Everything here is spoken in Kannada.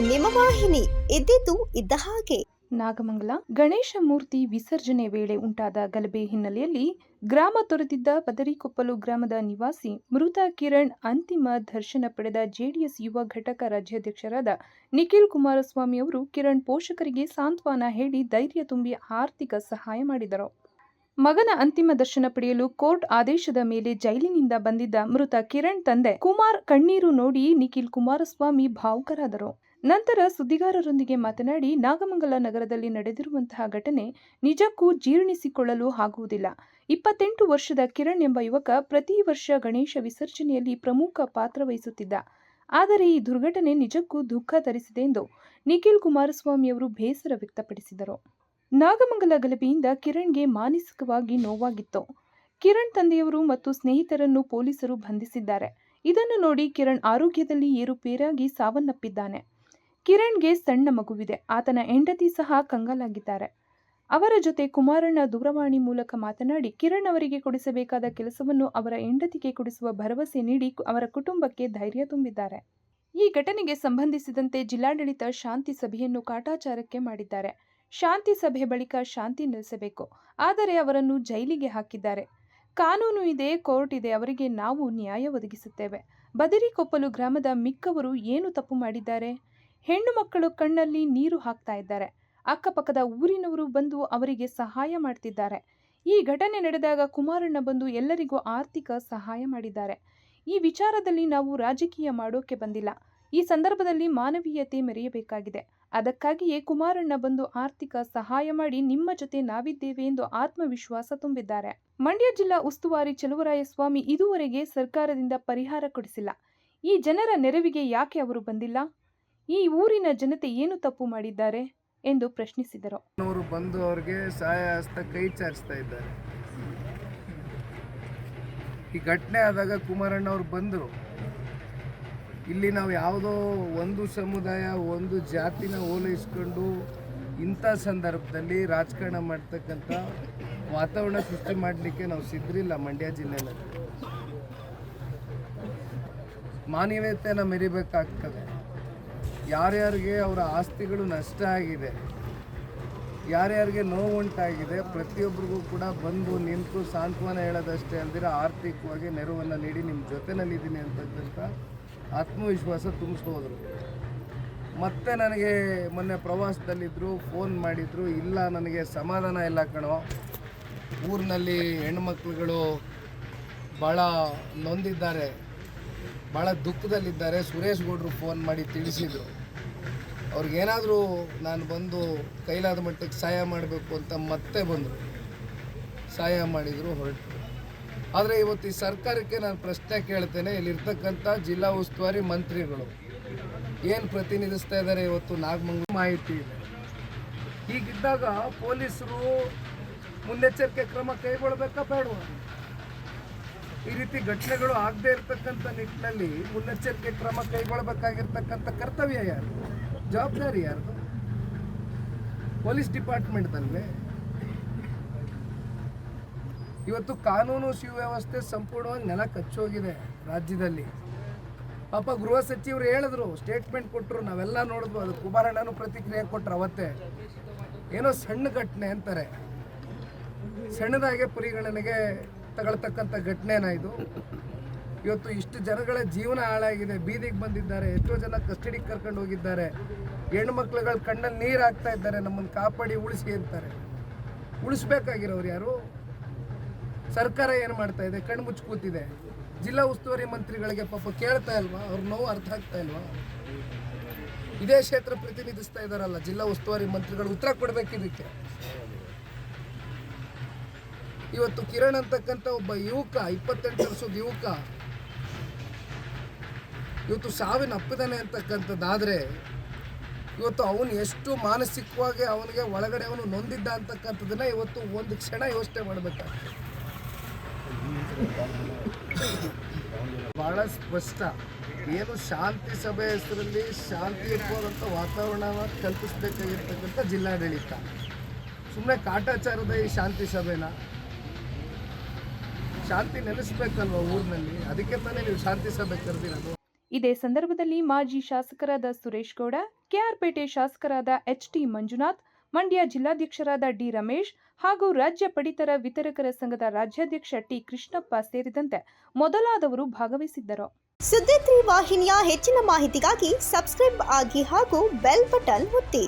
ನಿಮ್ಮ ವಾಹಿನಿ ಇದ್ದಿದ್ದು ಇದ್ದ ಹಾಗೆ. ನಾಗಮಂಗಲ, ಗಣೇಶ ಮೂರ್ತಿ ವಿಸರ್ಜನೆ ವೇಳೆ ಉಂಟಾದ ಗಲಭೆ ಹಿನ್ನೆಲೆಯಲ್ಲಿ ಗ್ರಾಮ ತೊರೆದಿದ್ದ ಪದರಿಕೊಪ್ಪಲು ಗ್ರಾಮದ ನಿವಾಸಿ ಮೃತ ಕಿರಣ್ ಅಂತಿಮ ದರ್ಶನ ಪಡೆದ ಜೆಡಿಎಸ್ ಯುವ ಘಟಕ ರಾಜ್ಯಾಧ್ಯಕ್ಷರಾದ ನಿಖಿಲ್ ಕುಮಾರಸ್ವಾಮಿ ಅವರು ಕಿರಣ್ ಪೋಷಕರಿಗೆ ಸಾಂತ್ವನ ಹೇಳಿ ಧೈರ್ಯ ತುಂಬಿ ಆರ್ಥಿಕ ಸಹಾಯ ಮಾಡಿದರು. ಮಗನ ಅಂತಿಮ ದರ್ಶನ ಪಡೆಯಲು ಕೋರ್ಟ್ ಆದೇಶದ ಮೇಲೆ ಜೈಲಿನಿಂದ ಬಂದಿದ್ದ ಮೃತ ಕಿರಣ್ ತಂದೆ ಕುಮಾರ್ ಕಣ್ಣೀರು ನೋಡಿ ನಿಖಿಲ್ ಕುಮಾರಸ್ವಾಮಿ ಭಾವುಕರಾದರು. ನಂತರ ಸುದ್ದಿಗಾರರೊಂದಿಗೆ ಮಾತನಾಡಿ ನಾಗಮಂಗಲ ನಗರದಲ್ಲಿ ನಡೆದಿರುವಂತಹ ಘಟನೆ ನಿಜಕ್ಕೂ ಜೀರ್ಣಿಸಿಕೊಳ್ಳಲು ಆಗುವುದಿಲ್ಲ. ಇಪ್ಪತ್ತೆಂಟು ವರ್ಷದ ಕಿರಣ್ ಎಂಬ ಯುವಕ ಪ್ರತಿ ವರ್ಷ ಗಣೇಶ ವಿಸರ್ಜನೆಯಲ್ಲಿ ಪ್ರಮುಖ ಪಾತ್ರ ವಹಿಸುತ್ತಿದ್ದ. ಆದರೆ ಈ ದುರ್ಘಟನೆ ನಿಜಕ್ಕೂ ದುಃಖ ತರಿಸಿದೆ ಎಂದು ನಿಖಿಲ್ ಕುಮಾರಸ್ವಾಮಿಯವರು ಬೇಸರ ವ್ಯಕ್ತಪಡಿಸಿದರು. ನಾಗಮಂಗಲ ಗಲಭೆಯಿಂದ ಕಿರಣ್ಗೆ ಮಾನಸಿಕವಾಗಿ ನೋವಾಗಿತ್ತು. ಕಿರಣ್ ತಂದೆಯವರು ಮತ್ತು ಸ್ನೇಹಿತರನ್ನು ಪೊಲೀಸರು ಬಂಧಿಸಿದ್ದಾರೆ. ಇದನ್ನು ನೋಡಿ ಕಿರಣ್ ಆರೋಗ್ಯದಲ್ಲಿ ಏರುಪೇರಾಗಿ ಸಾವನ್ನಪ್ಪಿದ್ದಾನೆ. ಕಿರಣ್ಗೆ ಸಣ್ಣ ಮಗುವಿದೆ. ಆತನ ಹೆಂಡತಿ ಸಹ ಕಂಗಾಲಾಗಿದ್ದಾರೆ. ಅವರ ಜೊತೆ ಕುಮಾರಣ್ಣ ದೂರವಾಣಿ ಮೂಲಕ ಮಾತನಾಡಿ, ಕಿರಣ್ ಅವರಿಗೆ ಕೊಡಿಸಬೇಕಾದ ಕೆಲಸವನ್ನು ಅವರ ಹೆಂಡತಿಗೆ ಕೊಡಿಸುವ ಭರವಸೆ ನೀಡಿ ಅವರ ಕುಟುಂಬಕ್ಕೆ ಧೈರ್ಯ ತುಂಬಿದ್ದಾರೆ. ಈ ಘಟನೆಗೆ ಸಂಬಂಧಿಸಿದಂತೆ ಜಿಲ್ಲಾಡಳಿತ ಶಾಂತಿ ಸಭೆಯನ್ನು ಕಾಟಾಚಾರಕ್ಕೆ ಮಾಡಿದ್ದಾರೆ. ಶಾಂತಿ ಸಭೆ ಬಳಿಕ ಶಾಂತಿ ನೆಲೆಸಬೇಕು. ಆದರೆ ಅವರನ್ನು ಜೈಲಿಗೆ ಹಾಕಿದ್ದಾರೆ. ಕಾನೂನು ಇದೆ, ಕೋರ್ಟ್ ಇದೆ, ಅವರಿಗೆ ನಾವು ನ್ಯಾಯ ಒದಗಿಸುತ್ತೇವೆ. ಬದರಿಕೊಪ್ಪಲು ಗ್ರಾಮದ ಮಿಕ್ಕವರು ಏನು ತಪ್ಪು ಮಾಡಿದ್ದಾರೆ? ಹೆಣ್ಣು ಮಕ್ಕಳು ಕಣ್ಣಲ್ಲಿ ನೀರು ಹಾಕ್ತಾ ಇದ್ದಾರೆ. ಅಕ್ಕಪಕ್ಕದ ಊರಿನವರು ಬಂದು ಅವರಿಗೆ ಸಹಾಯ ಮಾಡ್ತಿದ್ದಾರೆ. ಈ ಘಟನೆ ನಡೆದಾಗ ಕುಮಾರಣ್ಣ ಬಂದು ಎಲ್ಲರಿಗೂ ಆರ್ಥಿಕ ಸಹಾಯ ಮಾಡಿದ್ದಾರೆ. ಈ ವಿಚಾರದಲ್ಲಿ ನಾವು ರಾಜಕೀಯ ಮಾಡೋಕೆ ಬಂದಿಲ್ಲ. ಈ ಸಂದರ್ಭದಲ್ಲಿ ಮಾನವೀಯತೆ ಮೆರೆಯಬೇಕಾಗಿದೆ. ಅದಕ್ಕಾಗಿಯೇ ಕುಮಾರಣ್ಣ ಬಂದು ಆರ್ಥಿಕ ಸಹಾಯ ಮಾಡಿ ನಿಮ್ಮ ಜೊತೆ ನಾವಿದ್ದೇವೆ ಎಂದು ಆತ್ಮವಿಶ್ವಾಸ ತುಂಬಿದ್ದಾರೆ. ಮಂಡ್ಯ ಜಿಲ್ಲಾ ಉಸ್ತುವಾರಿ ಚಲುವರಾಯಸ್ವಾಮಿ ಇದುವರೆಗೆ ಸರ್ಕಾರದಿಂದ ಪರಿಹಾರ ಕೊಡಿಸಿಲ್ಲ. ಈ ಜನರ ನೆರವಿಗೆ ಯಾಕೆ ಅವರು ಬಂದಿಲ್ಲ? ಈ ಊರಿನ ಜನತೆ ಏನು ತಪ್ಪು ಮಾಡಿದ್ದಾರೆ ಎಂದು ಪ್ರಶ್ನಿಸಿದರು. ಅವರು ಬಂದು ಅವ್ರಿಗೆ ಸಹಾಯ ಹಸ್ತ ಕೈ ಚಾಚಿಸ್ತಾ ಇದ್ದಾರೆ. ಈ ಘಟನೆ ಆದಾಗ ಕುಮಾರಣ್ಣ ಅವ್ರು ಬಂದರು. ಇಲ್ಲಿ ನಾವು ಯಾವುದೋ ಒಂದು ಸಮುದಾಯ, ಒಂದು ಜಾತಿನ ಓಲೈಸ್ಕೊಂಡು ಇಂಥ ಸಂದರ್ಭದಲ್ಲಿ ರಾಜಕಾರಣ ಮಾಡ್ತಕ್ಕಂಥ ವಾತಾವರಣ ಸೃಷ್ಟಿ ಮಾಡಲಿಕ್ಕೆ ನಾವು ಸಿದ್ರಿಲ್ಲ ಮಂಡ್ಯ ಜಿಲ್ಲೆಯಲ್ಲಿ. ಮಾನವೀಯತೆಯನ್ನು ಮೆರಿಬೇಕಾಗ್ತದೆ. ಯಾರ್ಯಾರಿಗೆ ಅವರ ಆಸ್ತಿಗಳು ನಷ್ಟ ಆಗಿದೆ, ಯಾರ್ಯಾರಿಗೆ ನೋವು ಉಂಟಾಗಿದೆ, ಪ್ರತಿಯೊಬ್ಬರಿಗೂ ಕೂಡ ಬಂದು ನಿಂತು ಸಾಂತ್ವನ ಹೇಳೋದಷ್ಟೇ ಅಲ್ದಿರ ಆರ್ಥಿಕವಾಗಿ ನೆರವನ್ನು ನೀಡಿ ನಿಮ್ಮ ಜೊತೆನಲ್ಲಿದ್ದೀನಿ ಅಂತಕ್ಕಂಥ ಆತ್ಮವಿಶ್ವಾಸ ತುಂಬಿಸ್ಕೋದ್ರು ಮತ್ತೆ ನನಗೆ ಮೊನ್ನೆ ಪ್ರವಾಸದಲ್ಲಿದ್ದರು ಫೋನ್ ಮಾಡಿದರು, ಇಲ್ಲ ನನಗೆ ಸಮಾಧಾನ ಇಲ್ಲ ಕಣೋ. ಊರಿನಲ್ಲಿ ಹೆಣ್ಮಕ್ಳುಗಳು ಭಾಳ ನೊಂದಿದ್ದಾರೆ. ಭಾಳ ದುಃಖದಲ್ಲಿದ್ದಾರೆ. ಸುರೇಶ್ ಗೌಡ್ರು ಫೋನ್ ಮಾಡಿ ತಿಳಿಸಿದರು. ಅವ್ರಿಗೇನಾದರೂ ನಾನು ಬಂದು ಕೈಲಾದ ಮಟ್ಟಕ್ಕೆ ಸಹಾಯ ಮಾಡಬೇಕು ಅಂತ ಮತ್ತೆ ಬಂದರು. ಸಹಾಯ ಮಾಡಿದರು, ಹೊರಟರು. ಆದರೆ ಇವತ್ತು ಈ ಸರ್ಕಾರಕ್ಕೆ ನಾನು ಪ್ರಶ್ನೆ ಕೇಳ್ತೇನೆ. ಇಲ್ಲಿರ್ತಕ್ಕಂಥ ಜಿಲ್ಲಾ ಉಸ್ತುವಾರಿ ಮಂತ್ರಿಗಳು ಏನು ಪ್ರತಿನಿಧಿಸ್ತಾ ಇದ್ದಾರೆ ಇವತ್ತು? ನಾಗಮಂಗಲ ಮಾಹಿತಿ ಇದೆ. ಹೀಗಿದ್ದಾಗ ಪೊಲೀಸರು ಮುನ್ನೆಚ್ಚರಿಕೆ ಕ್ರಮ ಕೈಗೊಳ್ಳಬೇಕಾ ಬೇಡವಾ? ಈ ರೀತಿ ಘಟನೆಗಳು ಆಗದೆ ಇರತಕ್ಕಂಥ ನಿಟ್ಟಿನಲ್ಲಿ ಮುನ್ನೆಚ್ಚರಿಕೆ ಕ್ರಮ ಕೈಗೊಳ್ಳಬೇಕಾಗಿರ್ತಕ್ಕಂಥ ಕರ್ತವ್ಯ ಯಾರು ಜವಾಬ್ದಾರಿ ಯಾರು ಪೊಲೀಸ್ ಡಿಪಾರ್ಟ್ಮೆಂಟ್ದಲ್ಲೇ. ಇವತ್ತು ಕಾನೂನು ಸುವ್ಯವಸ್ಥೆ ಸಂಪೂರ್ಣವಾಗಿ ನೆಲ ಕಚ್ಚೋಗಿದೆ ರಾಜ್ಯದಲ್ಲಿ. ಪಾಪ ಗೃಹ ಸಚಿವರು ಹೇಳಿದ್ರು ಸ್ಟೇಟ್ಮೆಂಟ್ ಕೊಟ್ಟರು ನಾವೆಲ್ಲ ನೋಡಿದ್ವು, ಅದು ಕುಮಾರಣ್ಣನು ಪ್ರತಿಕ್ರಿಯೆ ಕೊಟ್ಟರು ಅವತ್ತೇ. ಏನೋ ಸಣ್ಣ ಘಟನೆ ಅಂತಾರೆ. ಸಣ್ಣದಾಗೆ ಪರಿಗಣನೆಗೆ ತಗೊಳ್ತಕ್ಕಂಥ ಘಟನೆನ ಇದು? ಇವತ್ತು ಇಷ್ಟು ಜನಗಳ ಜೀವನ ಹಾಳಾಗಿದೆ. ಬೀದಿಗೆ ಬಂದಿದ್ದಾರೆ. ಎಷ್ಟೋ ಜನ ಕಸ್ಟಡಿಗೆ ಕರ್ಕೊಂಡು ಹೋಗಿದ್ದಾರೆ. ಹೆಣ್ಮಕ್ಳುಗಳ ಕಣ್ಣಲ್ಲಿ ನೀರು ಹಾಕ್ತಾ ಇದ್ದಾರೆ. ನಮ್ಮನ್ನು ಕಾಪಾಡಿ, ಉಳಿಸಿ ಅಂತಾರೆ. ಉಳಿಸ್ಬೇಕಾಗಿರೋರು ಯಾರು? ಸರ್ಕಾರ ಏನು ಮಾಡ್ತಾ ಇದೆ? ಕಣ್ಣು ಮುಚ್ಚಿ ಕೂತಿದೆ. ಜಿಲ್ಲಾ ಉಸ್ತುವಾರಿ ಮಂತ್ರಿಗಳಿಗೆ ಪಾಪ ಕೇಳ್ತಾ ಇಲ್ವಾ? ಅವ್ರ ನೋವು ಅರ್ಥ ಆಗ್ತಾ ಇಲ್ವಾ? ಇದೇ ಕ್ಷೇತ್ರ ಪ್ರತಿನಿಧಿಸ್ತಾ ಇದಾರಲ್ಲ ಜಿಲ್ಲಾ ಉಸ್ತುವಾರಿ ಮಂತ್ರಿಗಳು. ಉತ್ತರ ಕೊಡಬೇಕು ಇದಕ್ಕೆ. ಇವತ್ತು ಕಿರಣ್ ಅಂತಕ್ಕಂಥ ಒಬ್ಬ ಯುವಕ, ಇಪ್ಪತ್ತೆಂಟು ವರ್ಷದ ಯುವಕ, ಇವತ್ತು ಸಾವಿನ ಅಪ್ಪಿದಾನೆ ಅಂತಕ್ಕಂಥದ್ದಾದರೆ, ಇವತ್ತು ಅವನು ಎಷ್ಟು ಮಾನಸಿಕವಾಗಿ ಅವನಿಗೆ ಒಳಗಡೆ ಅವನು ನೊಂದಿದ್ದ ಅಂತಕ್ಕಂಥದ್ದನ್ನ ಇವತ್ತು ಒಂದು ಕ್ಷಣ ಯೋಚನೆ ಮಾಡಬೇಕಾಗ್ತದೆ. ಬಹಳ ಸ್ಪಷ್ಟ. ಏನು ಶಾಂತಿ ಸಭೆ ಹೆಸರಲ್ಲಿ ಶಾಂತಿಯುತವಾದಂಥ ವಾತಾವರಣನ ಕಲ್ಪಿಸಬೇಕಾಗಿರ್ತಕ್ಕಂಥ ಜಿಲ್ಲಾಡಳಿತ. ಸುಮ್ಮನೆ ಕಾಟಾಚಾರದ ಈ ಶಾಂತಿ ಸಭೆನ ಶಾಂತಿ ನೆಲೆಸಬೇಕಲ್ವ ಊರಿನಲ್ಲಿ? ಅದಕ್ಕೆ ತಾನೇ ನೀವು ಶಾಂತಿ ಸಭೆ ಕರೆದಿರೋದು? ಇದೇ ಸಂದರ್ಭದಲ್ಲಿ ಮಾಜಿ ಶಾಸಕರಾದ ಸುರೇಶ್ ಗೌಡ ಕೆಆರ್ಪೇಟೆ ಶಾಸಕರಾದ ಎಚ್ ಟಿ ಮಂಜುನಾಥ್ ಮಂಡ್ಯ ಜಿಲ್ಲಾಧ್ಯಕ್ಷರಾದ ಡಿ ರಮೇಶ್ ಹಾಗೂ ರಾಜ್ಯ ಪಡಿತರ ವಿತರಕರ ಸಂಘದ ರಾಜ್ಯಾಧ್ಯಕ್ಷ ಟಿ ಕೃಷ್ಣಪ್ಪ ಸೇರಿದಂತೆ ಮೊದಲಾದವರು ಭಾಗವಹಿಸಿದ್ದರು. ಸುದ್ದಿ ತ್ರೀ ವಾಹಿನಿಯ ಹೆಚ್ಚಿನ ಮಾಹಿತಿಗಾಗಿ ಸಬ್ಸ್ಕ್ರೈಬ್ ಆಗಿ ಹಾಗೂ ಬೆಲ್ ಬಟನ್ ಒತ್ತಿ.